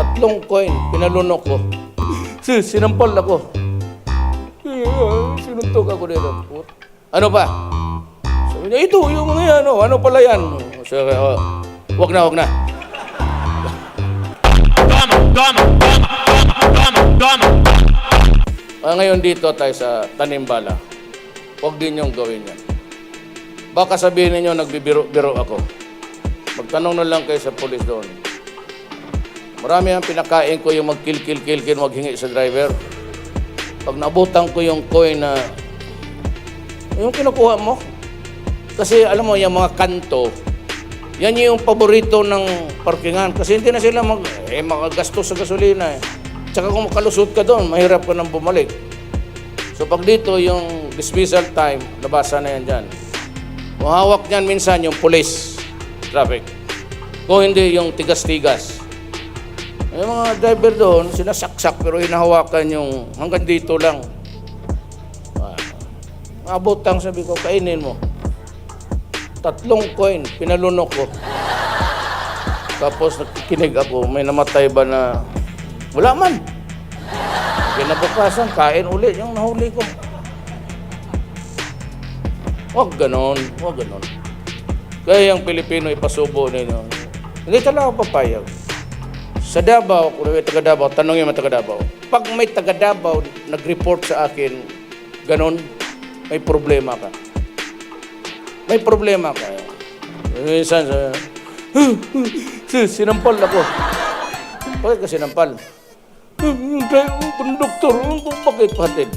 Tatlong coin, pinalunok ko. Sis, sinampal ako. Sinuntok ako dito. Ano pa? Sabi niya, ito, yung mga yan, oh, ano pala yan? Sabi, oh, wag na, wag na. Ah, ngayon dito tayo sa Tanimbala. Huwag din yung gawin yan. Baka sabihin ninyo nagbibiro-biro ako. Magtanong na lang kayo sa polis doon. Marami ang pinakain ko yung magkil-kil-kil-kil, maghingi sa driver. Pag nabutan ko yung coin na yung kinukuha mo. Kasi alam mo, yung mga kanto, yan yung paborito ng parkingan. Kasi hindi na sila mag, eh, makagastos sa gasolina eh. Tsaka kung makalusot ka doon, mahirap ka nang bumalik. So pag dito yung dismissal time, nabasa na yan dyan. Kung hawak niyan minsan yung police traffic. Kung hindi yung tigas-tigas. Yung mga driver doon, sinasaksak pero hinahawakan yung hanggang dito lang. Ah, Abotang sabi ko, kainin mo. Tatlong coin, pinalunok ko. Tapos nakikinig ako, may namatay ba na... Wala man. Kinabukasan, kain ulit yung nahuli ko. Huwag ganon, huwag ganon. Kaya yung Pilipino ipasubo ninyo. Hindi talaga papayag. Sa Davao, kung may taga Davao, tanongin mo taga Davao. Pag may taga Davao nag-report sa akin, ganon, may problema ka. May problema ka. Minsan, sa, sinampal ako. Bakit ka sinampal? Doktor, bakit patid?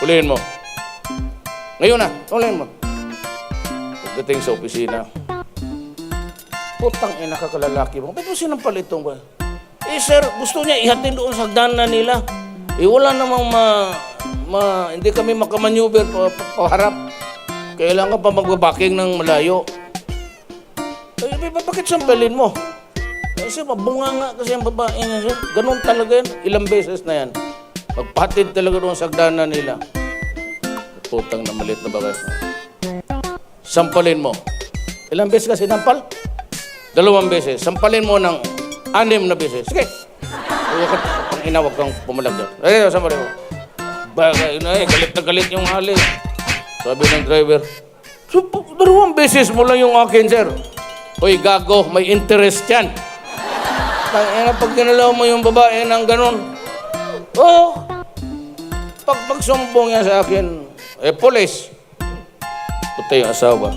Ulihin mo. Ngayon na, ulihin mo. Pagdating sa opisina, putang ina ka kalalaki mo. Ba't mo sinampal itong ba? Eh sir, gusto niya ihatid doon sa hagdanan nila. Eh wala namang ma, ma hindi kami makamaneuver pa, pa, paharap. Kailangan pa magbabaking ng malayo. Eh, eh, bakit sampalin mo? Eh, sir, mabunga nga kasi ang babae niya, sir. Ganun talaga yan. Ilang beses na yan. Magpatid talaga doon sa hagdanan nila. Putang na malit na ba kayo? Sampalin mo. Ilang beses ka sinampal? Dalawang beses. Sampalin mo ng anim na beses. Sige. Huwag ka, pang inawag kang pumalag dyan. Ay, sampalin mo. Bagay na eh, galit na galit yung hali. Sabi ng driver, so, dalawang beses mo lang yung akin, sir. Hoy, gago, may interest yan. Tangina, pag ginalaw mo yung babae ng ganun, oh, pag pagsumbong yan sa akin, eh, polis. Puti yung asawa.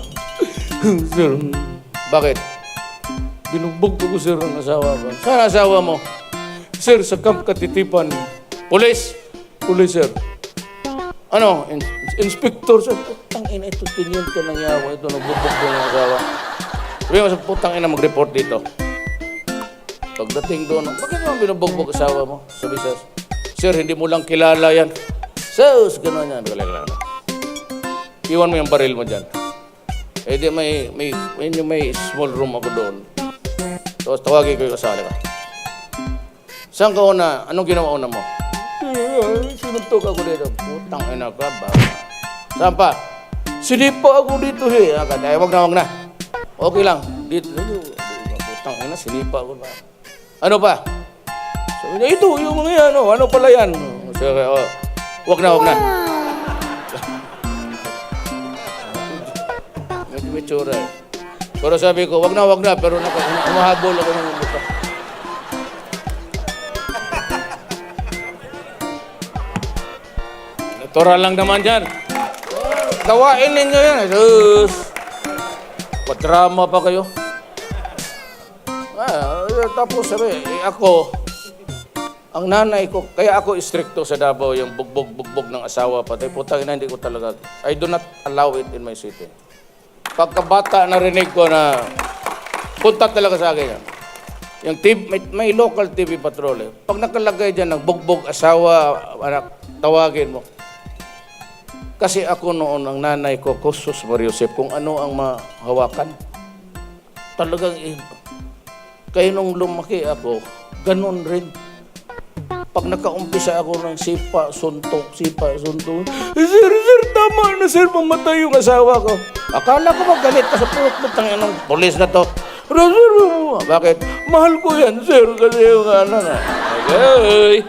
sir, bakit? Binugbog ko sir ang asawa ko. Saan asawa mo? Sir, sa Camp Katitipan. Polis? Polis, sir. Ano? In- inspector, sir. Putang ina ito, tiniente ng yawa. Ito, nagbubog ko ng asawa. Sabi mo sa putang ina mag-report dito. Pagdating doon, bakit mo binubugbog asawa mo? Sabi sir, sir, hindi mo lang kilala yan. Sus, gano'n yan. Wala, wala. Iwan mo yung baril mo dyan. Eh di may, may, may, may small room ako doon. Tapos tawagin ko yung kasali ka. Saan ka una? Anong ginawa una mo? Sinuntok ako dito. Putang ina ka ba? Saan pa? Sinipa ako dito eh. Ay, wag na, wag na. Okay lang. Dito. dito. Putang ina, sinipa ako ba? Ano pa? Sabi niya, ito, yung mga yan, oh. ano pala yan? Sabi, oh, wag na, wag na. Medyo may tsura eh. Pero sabi ko, wag na, wag na. Pero naka, umahabol ako ng buka. Natural lang naman yan. Gawain ninyo yan. Sus! Padrama pa kayo. Ah, eh, tapos sabi, eh, ako, ang nanay ko, kaya ako istrikto sa Davao, yung bugbog-bugbog ng asawa, pati putang ina, hindi ko talaga, I do not allow it in my city. Pagkabata, narinig ko na, punta talaga sa akin yan. Yung TV, may, may local TV patrol eh. Pag nakalagay dyan ng bugbog asawa, anak, tawagin mo. Kasi ako noon, ang nanay ko, Kusus Mariusep, kung ano ang mahawakan. Talagang, eh, kaya nung lumaki ako, ganun rin. Pag nakaumpisa ako ng sipa, suntok, sipa, suntok, "Eh, Sir, sir, tama na sir, mamatay yung asawa ko. Akala ko magalit ka sa pulot mo, tangin ng polis na to. Reserve mo. Bakit? Mahal ko yan, sir, kasi yung ano na. Okay.